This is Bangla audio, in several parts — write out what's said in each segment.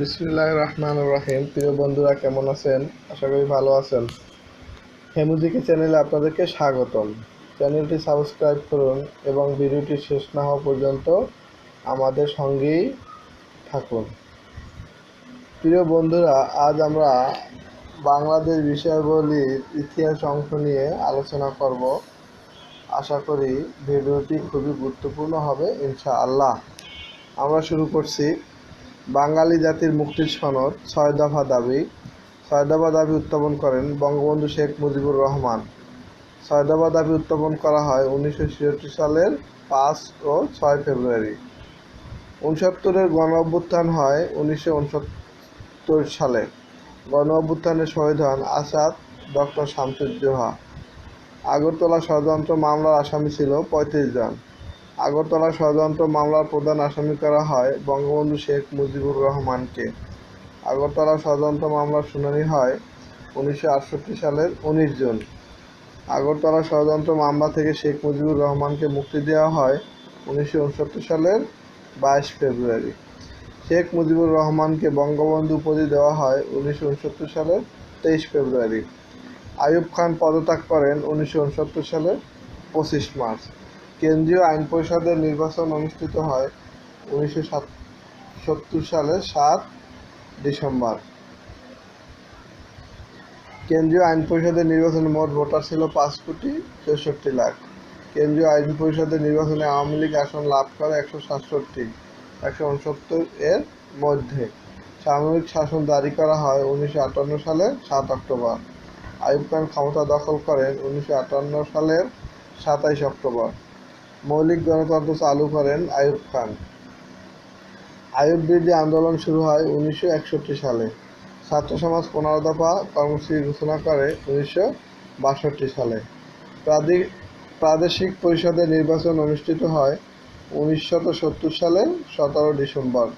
বিসমুল্লাহ রহমান রাহিম। প্রিয় বন্ধুরা, কেমন আছেন? আশা করি ভালো আছেন। হেমুদিকে চ্যানেলে আপনাদেরকে স্বাগতম। চ্যানেলটি সাবস্ক্রাইব করুন এবং ভিডিওটি শেষ না হওয়া পর্যন্ত আমাদের সঙ্গেই থাকুন। প্রিয় বন্ধুরা, আজ আমরা বাংলাদেশ বিষয়াবলীর ইতিহাস অংশ নিয়ে আলোচনা করব। আশা করি ভিডিওটি খুবই গুরুত্বপূর্ণ হবে, ইনশাআল্লাহ। আমরা শুরু করছি। বাঙালি জাতির মুক্তির সনদ ছয় দফা দাবি। ছয় দফা দাবি উত্থাপন করেন বঙ্গবন্ধু শেখ মুজিবুর রহমান। ছয় দফা দাবি উত্থাপন করা হয় উনিশশো ছিয়াত্তর সালের পাঁচ ও ছয় ফেব্রুয়ারি। উনসত্তরের গণ অভ্যুত্থান হয় উনিশশো উনসত্তর সালে। গণ অভ্যুত্থানে শহীদ হন আসাদ ডক্টর শামসুজ্জোহা। আগরতলা ষড়যন্ত্র মামলার আসামি ছিল পঁয়ত্রিশ জন। আগরতলা ষড়যন্ত্র মামলার প্রধান আসামি করা হয়? বঙ্গবন্ধু শেখ মুজিবুর রহমানকে। আগরতলা ষড়যন্ত্র মামলার শুনানি হয় উনিশশো আটষট্টি সালের উনিশ জুন। আগরতলা ষড়যন্ত্র মামলা থেকে শেখ মুজিবুর রহমানকে মুক্তি দেওয়া হয় উনিশশো উনসত্তর সালের বাইশ ফেব্রুয়ারি। শেখ মুজিবুর রহমানকে বঙ্গবন্ধু উপাধি দেওয়া হয় উনিশশো উনসত্তর সালের তেইশ ফেব্রুয়ারি। আইয়ুব খান পদত্যাগ করেন উনিশশো উনসত্তর সালের পঁচিশ মার্চ। কেন্দ্রীয় আইন পরিষদের নির্বাচন অনুষ্ঠিত হয় উনিশশো সত্তর সালের সাত ডিসেম্বর। কেন্দ্রীয় আইন পরিষদের নির্বাচনে মোট ভোটার ছিল পাঁচ কোটি চৌষট্টি লাখ। কেন্দ্রীয় আইন পরিষদের নির্বাচনে আওয়ামী লীগ আসন লাভ করে একশো সাতষট্টি, একশো উনসত্তর এর মধ্যে। সামরিক শাসন জারি করা হয় উনিশশো আটান্ন সালের সাত অক্টোবর। আইয়ুব খান ক্ষমতা দখল করেন উনিশশো আটান্ন সালের সাতাইশ অক্টোবর। মৌলিক গণতন্ত্র চালু করেন আইয়ুব খান। আইয়ুব বিরোধী আন্দোলন শুরু হয় উনিশশো একষট্টি সালে। ছাত্র সমাজ পনেরো দফা কর্মসূচি ঘোষণা করে উনিশশো বাষট্টি সালে। প্রাদে- প্রাদেশিক পরিষদের নির্বাচন অনুষ্ঠিত হয় উনিশশো সত্তর সালের সতেরো ডিসেম্বর।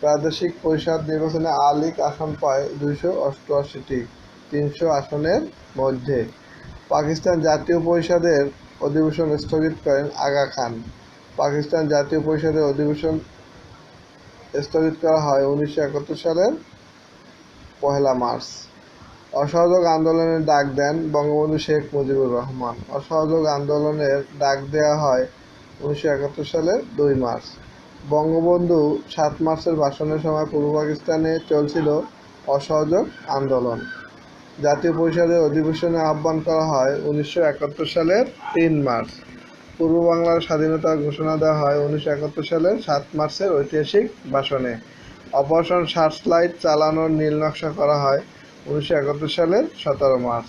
প্রাদেশিক পরিষদ নির্বাচনে আ লীগ আসন পায় দুইশো অষ্টআশিটি, তিনশো আসনের মধ্যে। পাকিস্তান জাতীয় পরিষদের অধিবেশন স্থগিত করেন আগা খান। পাকিস্তান জাতীয় পরিষদের অধিবেশন স্থগিত করা হয় উনিশশো একাত্তর সালের পহেলা মার্চ। অসহযোগ আন্দোলনের ডাক দেন বঙ্গবন্ধু শেখ মুজিবুর রহমান। অসহযোগ আন্দোলনের ডাক দেওয়া হয় উনিশশো একাত্তর সালের দুই মার্চ। বঙ্গবন্ধু সাত মার্চের ভাষণের সময় পূর্ব পাকিস্তানে চলছিল অসহযোগ আন্দোলন। জাতীয় পরিষদের অধিবেশনে আহ্বান করা হয় উনিশশো একাত্তর সালের তিন মার্চ। পূর্ব বাংলার স্বাধীনতার ঘোষণা দেওয়া হয় উনিশশো একাত্তর সালের সাত মার্চের ঐতিহাসিক ভাষণে। অপারেশন সার্চলাইট চালানোর নীল নকশা করা হয় উনিশশো একাত্তর সালের সতেরো মার্চ।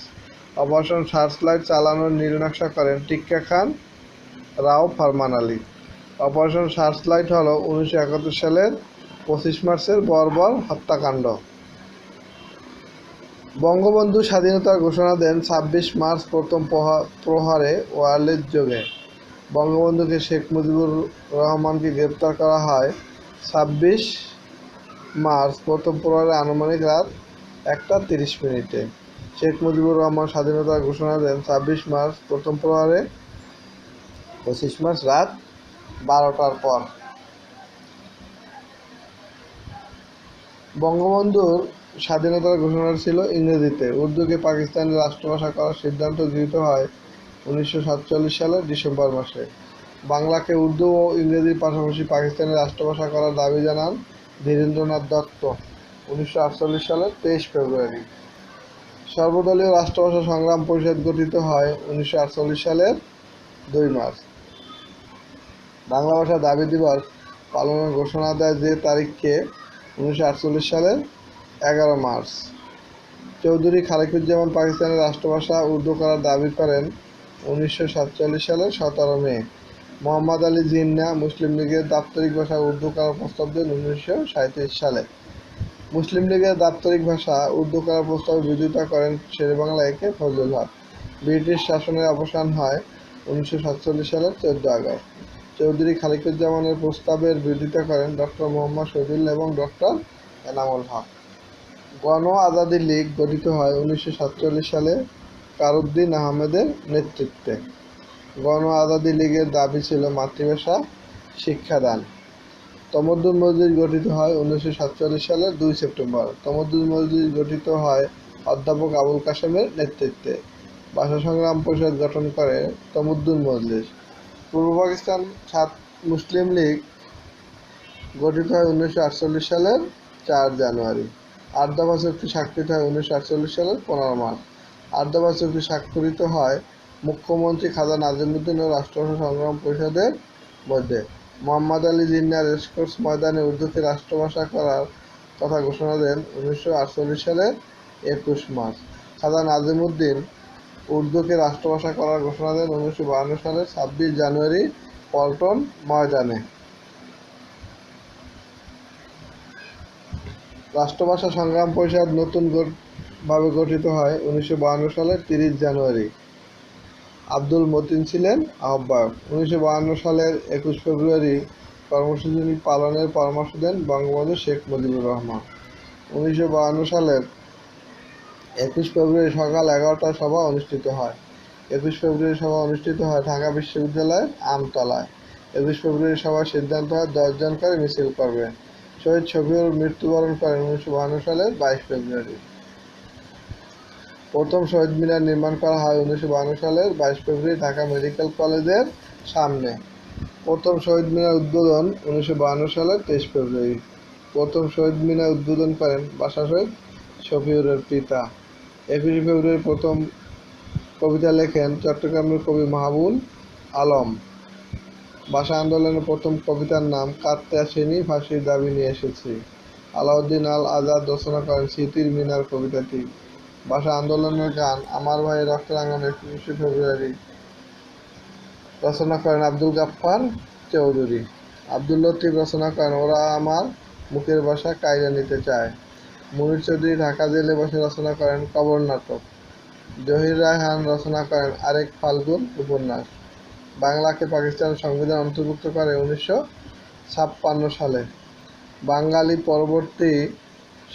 অপারেশন সার্চলাইট চালানোর নীল নকশা করেন টিক্কা খান রাও ফরমান আলী। অপারেশন সার্চলাইট হল উনিশশো একাত্তর সালের পঁচিশ মার্চের বর্বর হত্যাকাণ্ড। বঙ্গবন্ধু স্বাধীনতার ঘোষণা দেন ছাব্বিশ মার্চ প্রথম প্রহা- প্রহারে ওয়ারলেস যোগে। বঙ্গবন্ধুকে শেখ মুজিবুর রহমানকে গ্রেপ্তার করা হয় ছাব্বিশ মার্চ প্রথম প্রহারে আনুমানিক রাত একটা তিরিশ মিনিটে। শেখ মুজিবুর রহমান স্বাধীনতার ঘোষণা দেন ছাব্বিশ মার্চ প্রথম প্রহারে পঁচিশ মার্চ রাত বারোটার পর। বঙ্গবন্ধুর স্বাধীনতার ঘোষণা ছিল ইংরেজিতে। উর্দুকে পাকিস্তানের রাষ্ট্রভাষা করার সিদ্ধান্ত গৃহীত হয় উনিশশো সাতচল্লিশ সালের ডিসেম্বর মাসে। বাংলাকে উর্দু ও ইংরেজির পাশাপাশি পাকিস্তানের রাষ্ট্রভাষা করার দাবি জানান ধীরেন্দ্রনাথ দত্ত উনিশশো আটচল্লিশ সালের তেইশ ফেব্রুয়ারি। সর্বদলীয় রাষ্ট্রভাষা সংগ্রাম পরিষদ গঠিত হয় উনিশশো আটচল্লিশ সালের দুই মার্চ। বাংলা ভাষা দাবি দিবস পালনের ঘোষণা দেয় যে তারিখকে উনিশশো আটচল্লিশ সালের এগারো মার্চ। চৌধুরী খালেকুজ্জামান পাকিস্তানের রাষ্ট্রভাষা উর্দু করার দাবি করেন উনিশশো সাতচল্লিশ সালের সতেরো মে। মোহাম্মদ আলী জিন্না মুসলিম লীগের দাপ্তরিক ভাষা উর্দু করার প্রস্তাব দেন উনিশশো সালে। মুসলিম লীগের দাপ্তরিক ভাষা উর্দু করার প্রস্তাবে বিরোধিতা করেন শেরেবাংলা একে ফজলুল হক। ব্রিটিশ শাসনের অবসান হয় উনিশশো সাতচল্লিশ সালের চোদ্দ আগস্ট। চৌধুরী খালিকুজ্জামানের প্রস্তাবের বিরোধিতা করেন ডক্টর মোহাম্মদ শহীদুল এবং ডক্টর এনামুল হক। গণ আজাদি লীগ গঠিত হয় উনিশশো সাতচল্লিশ সালে কারুদ্দিন আহমেদের নেতৃত্বে। গণ আজাদি লীগের দাবি ছিল মাতৃভাষা শিক্ষাদান। তমদ্দুন মসজিদ গঠিত হয় উনিশশো সালের দুই সেপ্টেম্বর। তমদ্দুন মসজিদ গঠিত হয় অধ্যাপক আবুল কাসেমের নেতৃত্বে। ভাষা সংগ্রাম পরিষদ গঠন করে তমুদ্দুন মজলিস। পূর্ব পাকিস্তান ছাত মুসলিম লীগ গঠিত হয় উনিশশো আটচল্লিশ সালের চার জানুয়ারি। আট দফা চুক্তি স্বাক্ষরিত হয় উনিশশো আটচল্লিশ সালের পনেরো মার্চ। আট দফা চুক্তি স্বাক্ষরিত হয় মুখ্যমন্ত্রী খাজা নাজিমুদ্দিন ও রাষ্ট্রভাষা সংগ্রাম পরিষদের মধ্যে। মোহাম্মদ আলী জিন্না রেসকোর্স ময়দানে উর্দুকে রাষ্ট্রভাষা করার কথা ঘোষণা দেন উনিশশো আটচল্লিশ সালের একুশ মার্চ। খাজা নাজিমুদ্দিন উর্দুকে রাষ্ট্রভাষা করার ঘোষণা দেন উনিশশো বাহান্ন সালের ছাব্বিশ জানুয়ারি পল্টন ময়দানে। রাষ্ট্রভাষা সংগ্রাম পরিষদ নতুন ভাবে গঠিত হয় উনিশশো বাহান্ন সালের তিরিশ জানুয়ারি। আব্দুল মতিন ছিলেন আহ্বায়ক। উনিশশো বাহান্ন সালের একুশ ফেব্রুয়ারি কর্মসূচি পালনের পরামর্শ দেন বঙ্গবন্ধু শেখ মুজিবুর রহমান। উনিশশো বাহান্ন সালের একুশ ফেব্রুয়ারি সকাল এগারোটায় সভা অনুষ্ঠিত হয়। একুশ ফেব্রুয়ারি সভা অনুষ্ঠিত হয় ঢাকা বিশ্ববিদ্যালয়ের আমতলায়। একুশ ফেব্রুয়ারি সভার সিদ্ধান্ত হয় দশজন করে মিছিল করবে। শহীদ শফিউর মৃত্যুবরণ করেন উনিশশো বাহান্ন সালের বাইশ ফেব্রুয়ারি। প্রথম শহীদ মিনার নির্মাণ করা হয় উনিশশো বাহান্ন সালের বাইশ ফেব্রুয়ারি ঢাকা মেডিকেল কলেজের সামনে। প্রথম শহীদ মিনার উদ্বোধন উনিশশো বাহান্ন সালের তেইশ ফেব্রুয়ারি। প্রথম শহীদ মিনার উদ্বোধন করেন বাসা শহীদ শফিউরের পিতা। একুশে ফেব্রুয়ারি প্রথম কবিতা লেখেন চট্টগ্রামের কবি মাহবুল আলম। ভাষা আন্দোলনের প্রথম কবিতার নাম কাঁদতে আসেনি ফাঁসির দাবি নিয়ে এসেছি। আলাউদ্দিন আল আজাদ রচনা করেন স্মৃতির মিনার কবিতাটি। ভাষা আন্দোলনের গান আমার ভাই রক্ত রাঙানো একুশে ফেব্রুয়ারি। রচনা করেন আব্দুল গাফফার চৌধুরী। আব্দুল লতিফ রচনা করেন, ওরা আমার মুখের ভাষা কায়রা নিতে চায়। মুনির চৌধুরী ঢাকা জেলে বসে রচনা করেন কবর নাটক। জহির রায়হান রচনা করেন আরেক ফাল্গুন উপন্যাস। বাংলাকে পাকিস্তানের সংবিধান অন্তর্ভুক্ত করে উনিশশো ছাপ্পান্ন সালে। বাঙালি পরবর্তী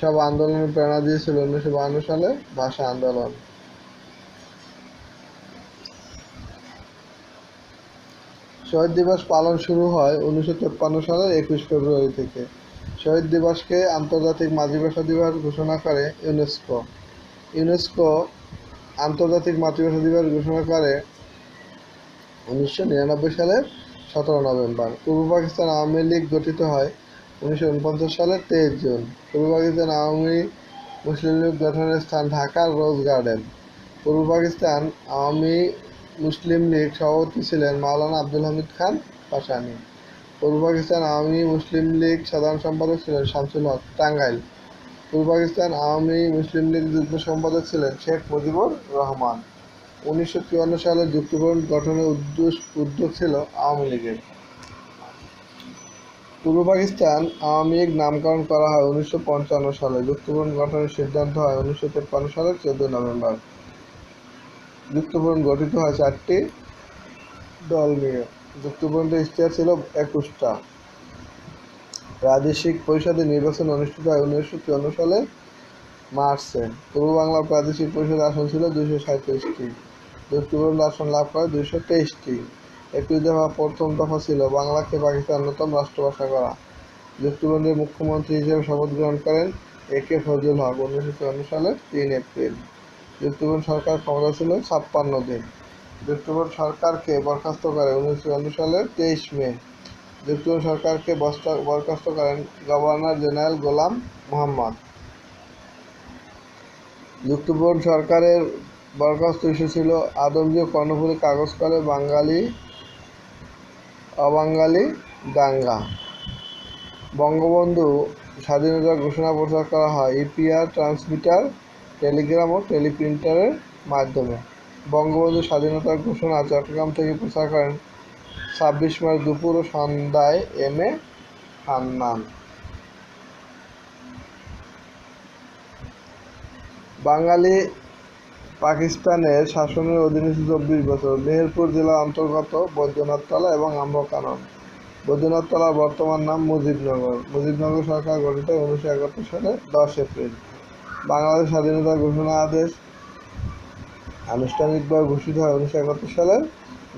সব আন্দোলনের প্রেরণা দিয়েছিল উনিশশো বাহান্ন সালে ভাষা আন্দোলন। শহীদ দিবস পালন শুরু হয় উনিশশো তেপ্পান্ন সালের একুশ ফেব্রুয়ারি থেকে। শহীদ দিবসকে আন্তর্জাতিক মাতৃভাষা দিবস ঘোষণা করে ইউনেস্কো। ইউনেস্কো আন্তর্জাতিক মাতৃভাষা দিবস ঘোষণা করে উনিশশো নিরানব্বই সালের সতেরো নভেম্বর। পূর্ব পাকিস্তান আওয়ামী লীগ গঠিত হয় উনিশশো উনপঞ্চাশ সালের তেইশ জুন। পূর্ব পাকিস্তান আওয়ামী মুসলিম লীগ গঠনের স্থান ঢাকার রোজ গার্ডেন। পূর্ব পাকিস্তান আওয়ামী মুসলিম লীগ সভাপতি ছিলেন মাওলানা আব্দুল হামিদ খান পাশানি। পূর্ব পাকিস্তান আওয়ামী মুসলিম লীগ সাধারণ সম্পাদক ছিলেন শামসুল হক টাঙ্গাইল। পূর্ব পাকিস্তান আওয়ামী মুসলিম লীগ যুগ্ম সম্পাদক ছিলেন শেখ মুজিবুর রহমান। উনিশশো চুয়ান্ন সালে যুক্তফ্রন্ট গঠনের উদ্দেশ্য উদ্যোগ ছিল আওয়ামী লীগের। পূর্ব পাকিস্তান আওয়ামী লীগ নামকরণ করা হয় উনিশশো পঞ্চান্ন সালে। যুক্তফ্রন্ট গঠনের সিদ্ধান্ত হয় উনিশশো তেপ্পান্ন সালের চোদ্দই নভেম্বর। যুক্তফ্রন্ট গঠিত হয় চারটি দল নিয়ে। যুক্তফ্রন্টের ইতিহাস ছিল একুশটা। প্রাদেশিক পরিষদের নির্বাচন অনুষ্ঠিত হয় উনিশশো চুয়ান্ন সালে মার্চে। পূর্ব বাংলার প্রাদেশিক পরিষদের আসন ছিল দুইশো সাঁত্রিশটি যুক্তফ্রন্ট আসন লাভ করে দুইশো তেইশটি। একুশ দফা প্রথম দফা ছিল, বাংলাকে পাকিস্তান নতুন রাষ্ট্রভাষা করা। যুক্তফ্রন্টের মুখ্যমন্ত্রী হিসেবে শপথ গ্রহণ করেন এ কে ফজলুল হক, উনিশশো চুয়ান্ন সালের তিন এপ্রিল। যুক্তফ্রন্ট সরকার ক্ষমতা ছিল ছাপ্পান্ন দিন। যুক্তফ্রন্ট সরকারকে বরখাস্ত করে উনিশশো চুয়ান্ন সালের তেইশ মে। যুক্তফ্রন্ট সরকারকে বরখাস্ত করেন গভর্নর জেনারেল গোলাম মোহাম্মদ। যুক্তফ্রন্ট সরকারের বরখাস্ত ইস্যু ছিল আদমজীয় কর্ণফুলী কাগজ কলে বাঙালি, অবাঙালি দাঙ্গা। বঙ্গবন্ধু স্বাধীনতার ঘোষণা প্রচার করা হয় ইপিআর, ট্রান্সমিটার, টেলিগ্রাম ও টেলিপ্রিন্টারের মাধ্যমে। বঙ্গবন্ধু স্বাধীনতার ঘোষণা চট্টগ্রাম থেকে প্রচার করেন ছাব্বিশ মার্চ দুপুর ও সন্ধ্যায় এম এ হান্নান বাঙালি পাকিস্তানের শাসনের অধীনে ছিল চব্বিশ বছর। মেহেরপুর জেলার অন্তর্গত বৈদ্যনাথতলা এবং আম্রকানন। বৈদ্যনাথতলার বর্তমান নাম মুজিবনগর। মুজিবনগর সরকার গঠিত উনিশশো একাত্তর সালে দশ এপ্রিল। বাংলাদেশ স্বাধীনতার ঘোষণা আদেশ আনুষ্ঠানিকভাবে ঘোষিত হয় উনিশশো একাত্তর সালের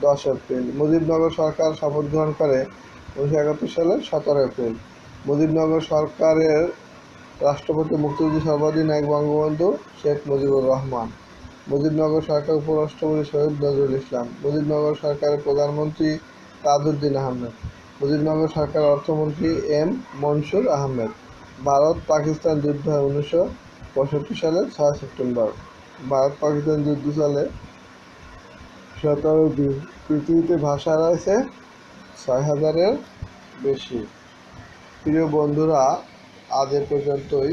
দশ এপ্রিল। মুজিবনগর সরকার শপথ গ্রহণ করে উনিশশো একাত্তর সালের সতেরো এপ্রিল। মুজিবনগর সরকারের রাষ্ট্রপতি, মুক্তিযুদ্ধ সর্বাধিনায়ক বঙ্গবন্ধু শেখ মুজিবুর রহমান। মুজিবনগর সরকার উপরাষ্ট্রপতি শহীদ নজরুল ইসলাম মুজিবনগর সরকারের প্রধানমন্ত্রী তাজউদ্দিন আহমেদ মুজিবনগর সরকারের অর্থমন্ত্রী এম মনসুর আহমেদ, ভারত পাকিস্তান যুদ্ধ হয় উনিশশো পঁয়ষট্টি সালের ছয় সেপ্টেম্বর। ভারত পাকিস্তান যুদ্ধ চলে সতেরো পৃথিবীতে ভাষা রয়েছে ছয় হাজারের বেশি। প্রিয় বন্ধুরা, আজ এ পর্যন্তই।